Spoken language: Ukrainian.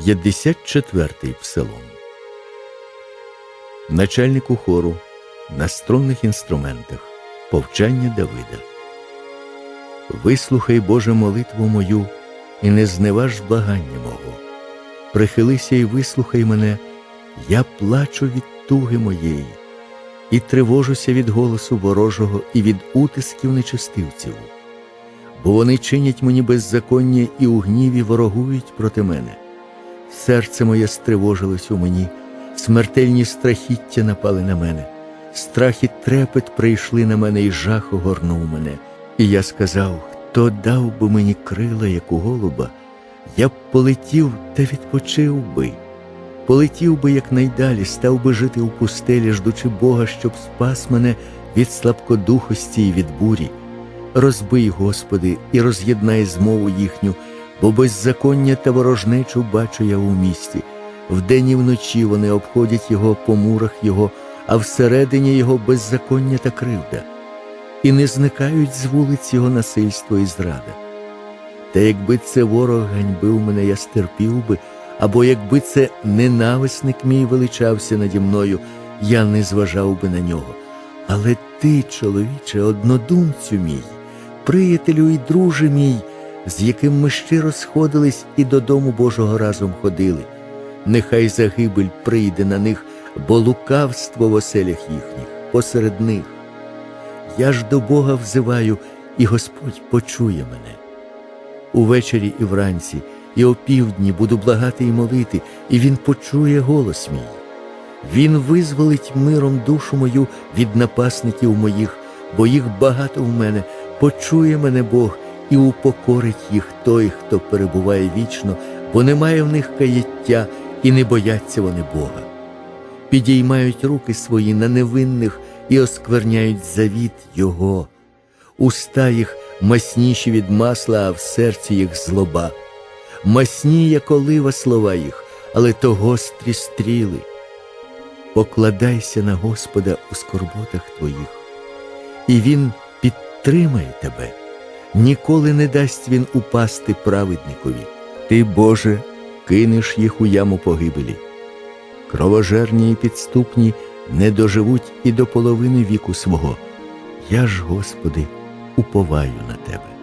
54-й псалом. Начальнику хору на струнних інструментах повчання Давида. Вислухай, Боже, молитву мою і не зневаж благання мого. Прихилися і вислухай мене, я плачу від туги моєї, і тривожуся від голосу ворожого і від утисків нечистивців, бо вони чинять мені беззаконня і у гніві ворогують проти мене. Серце моє стривожилось у мені, смертельні страхіття напали на мене, страх і трепет прийшли на мене, і жах огорнув мене. І я сказав: хто дав би мені крила, як у голуба, я б полетів та відпочив би, полетів би якнайдалі, став би жити у пустелі, ждучи Бога, щоб спас мене від слабкодухості і від бурі. Розбий, Господи, і роз'єднай змову їхню, бо беззаконня та ворожнечу бачу я у місті. Вдень і вночі вони обходять його по мурах його, а всередині його беззаконня та кривда, і не зникають з вулиць його насильство і зрада. Та якби це ворог ганьбив мене, я стерпів би, або якби це ненависник мій величався наді мною, я не зважав би на нього. Але ти, чоловіче, однодумцю мій, приятелю і друже мій, з яким ми щиро сходились і додому Божого разом ходили. Нехай загибель прийде на них, бо лукавство в оселях їхніх посеред них. Я ж до Бога взиваю, і Господь почує мене. Увечері і вранці, і опівдні буду благати і молити, і Він почує голос мій. Він визволить миром душу мою від напасників моїх, бо їх багато в мене, почує мене Бог і упокорить їх той, хто перебуває вічно, бо немає в них каяття і не бояться вони Бога. Підіймають руки свої на невинних і оскверняють завіт Його. Уста їх масніші від масла, а в серці їх злоба. Масні, як олива слова їх, але то гострі стріли. Покладайся на Господа у скорботах твоїх, і Він підтримає тебе, ніколи не дасть він упасти праведникові. Ти, Боже, кинеш їх у яму погибелі. Кровожерні і підступні не доживуть і до половини віку свого. Я ж, Господи, уповаю на тебе.